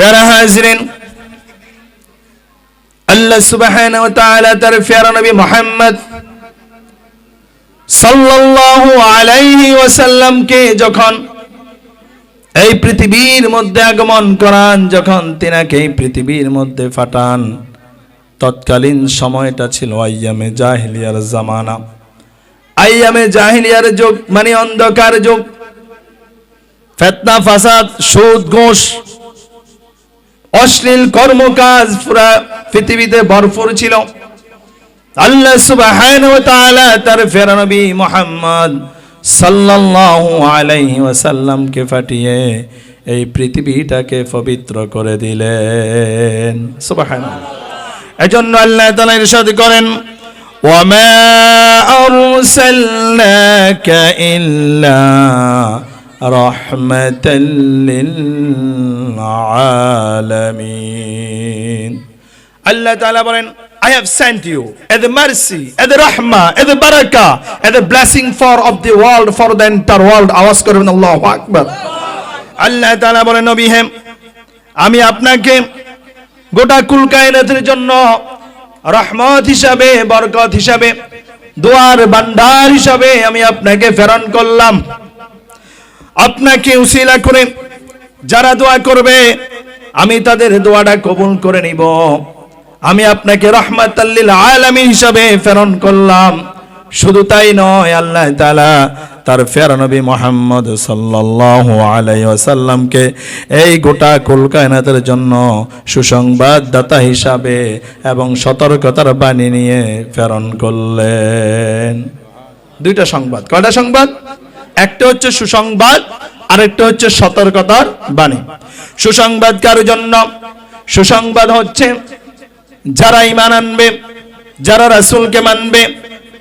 ফেরা হাজরিন। আল্লাহ সুবহানাহু ওয়া তাআলা তার ফেরা নবী মুহাম্মদ সাল্লাল্লাহু আলাইহি ওয়াসাল্লামকে যখন এই পৃথিবীর মধ্যে আগমন করান, যখন তিনাকে এই পৃথিবীর মধ্যে ফাটান, তৎকালীন সময়টা ছিল আইয়ামে জাহিলিয়ার জামানা। আইয়ামে জাহিলিয়ার যুগ মানে অন্ধকার যুগ। ফেতনা, ফাসাদ, সুদ, ঘোষ অশ্লীল কর্মকাজ পুরা পৃথিবীতে ভরপুর ছিল। আল্লাহ সুবহানাহু ওয়া তাআলা তার ফেরা নবী মুহাম্মদ সাল্লাল্লাহু আলাইহি ওয়াসাল্লামকে ফাটিয়ে এই পৃথিবীটাকে পবিত্র করে দিলেন। সুবহানাল্লাহ। এজন্য আল্লাহ তাআলা ইরশাদ করেন ওয়ামা আরসালনাকা ইল্লা রাহমাতাল লিল আলামিন আল্লাহ তাআলা বলেন I have sent you as a mercy, as a rahmah, as a barakah, as a blessing for of the world, for the entire world. আওয়াজ করবেন আল্লাহু আকবার। আল্লাহ তাআলা বলেন নবী হে আমি আপনাকে গোটা কুল কায়নাতের জন্য রহমত হিসাবে বরকত হিসাবে দোয়ার ভান্ডার হিসাবে আমি আপনাকে প্রেরণ করলাম। আপনাকে উসিলা করে, যারা দোয়া করবে, আমি তাদের দোয়াটা কবুল করে নিব। আমি আপনাকে রহমাতাল্লিল আলামিন হিসাবে প্রেরণ করলাম। শুধু তাই নয়, আল্লাহ তাআলা তার ফের নবী মোহাম্মদ সাল্লাল্লাহু আলাইহি এই গোটা কুল কায়নাতের জন্য সুসংবাদদাতা হিসাবে এবং সতর্কতার বাণী নিয়ে প্রেরণ করলেন। দুইটা সংবাদ। কয়টা সংবাদ? একটা হচ্ছে সুসংবাদ, আরেকটা হচ্ছে সতর্কতার বাণী। সুসংবাদ কার জন্য? সুসংবাদ হচ্ছে যারা ইমান আনবে, যারা রাসূলকে মানবে,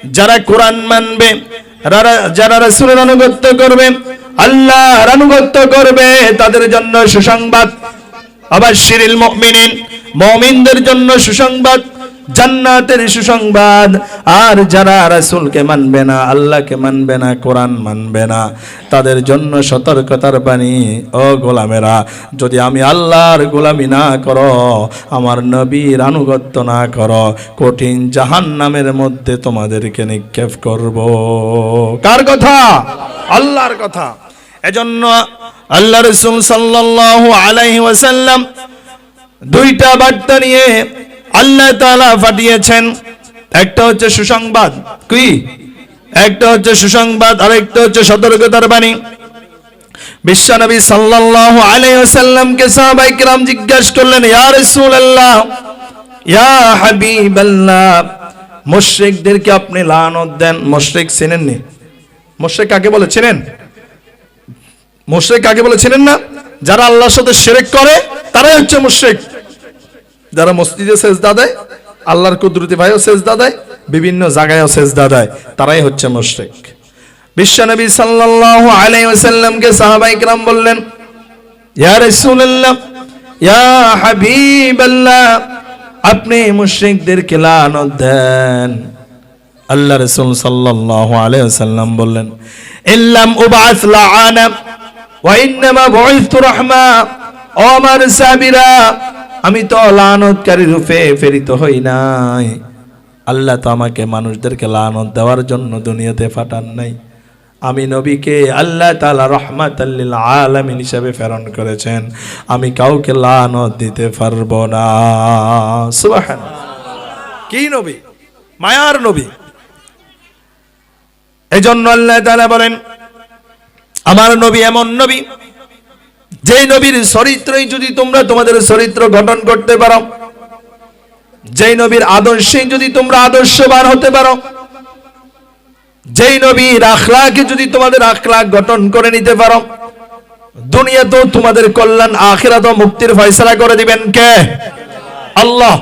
যারা কোরআন মানবে, যারা- যারা রাসূলের আনুগত্য করবে, আল্লাহর আনুগত্য করবে, তাদের জন্য সুসংবাদ। আবার শিরিল মুমিনিন, মমিনদের জন্য সুসংবাদ জান্নাতের সুসংবাদ। আর যারা রাসূলকে মানবে না, আল্লাহকে মানবে না, কোরআন মানবে না, তাদের জন্য সতর্কতার বাণী, ও গোলামেরা, যদি আমি আল্লাহর গোলামি না করো, আমার নবীর আনুগত্য না করো, কঠিন জাহান্নামের মধ্যে তোমাদেরকে নিক্ষেপ করব। কার কথা? আল্লাহর কথা। এজন্য আল্লাহ রসুল সাল্লাল্লাহু আলাইহি দুইটা বার্তা নিয়ে আল্লাহ তাআলা পাঠিয়েছেন। একটা হচ্ছে সুসংবাদ। কি? একটা হচ্ছে সুসংবাদ আর একটা হচ্ছে সতর্কতার বাণী। বিশ্বনবী সাল্লাল্লাহু আলাইহি ওয়াসাল্লামকে সাহাবায়ে কিরাম জিজ্ঞাসা করলেন, ইয়া রাসূলুল্লাহ, ইয়া হাবিবাল্লাহ, মুশরিকদেরকে আপনি লানত দেন? মুশরিক চেনেন নি মুশরিক কাকে বলে চেনেন? মুশরিক কাকে বলে চেনেন না? যারা আল্লাহর সাথে শিরক করে, তারাই হচ্ছে মুশরিক। যারা মসজিদে সেজদা দেয় আল্লাহর কুদরতি ভাইও সেজদা দেয় বিভিন্ন জায়গায়ও সেজদা দেয় তারাই হচ্ছে মুশরিক বিশ্বনবী সাল্লাল্লাহু আলাইহি ওয়াসাল্লামকে সাহাবায়ে کرام বললেন ইয়া রাসূলুল্লাহ ইয়া হাবিবাল্লাহ আপনি মুশরিকদেরকে লানত দেন আল্লাহ রাসূল সাল্লাল্লাহু আলাইহি ওয়াসাল্লাম বললেন ইল্লাম উবাস লাআনা ওয়া ইন্নামা বুইসতু রাহমা ও আমার সাবিরা আমি তো লানতকারী রূপে প্রেরিত হই নাই। আল্লাহ তো আমাকে মানুষদেরকে লানত দেওয়ার জন্য দুনিয়াতে ফাটান নাই। আমি নবীকে আল্লাহ তাআলা রহমাতাল্লিল আলমিন হিসাবে প্রেরণ করেছেন। আমি কাউকে লানত দিতে পারব না। সুবহানাল্লাহ। কি নবী? মায়ার নবী। এই জন্য আল্লাহ তাআলা বলেন, আমার নবী এমন নবী যে নবীর চরিত্রই যদি তোমরা তোমাদের চরিত্র গঠন করতে পারো, যেই নবীর আদর্শে যদি তোমরা আদর্শবান হতে পারো, যেই নবীর আখলাকে যদি তোমাদের আখলাক গঠন করে নিতে পারো, দুনিয়াতেও তোমাদের কল্যাণ আখেরা তো মুক্তির ফয়সলা করে দিবেন কে? আল্লাহ।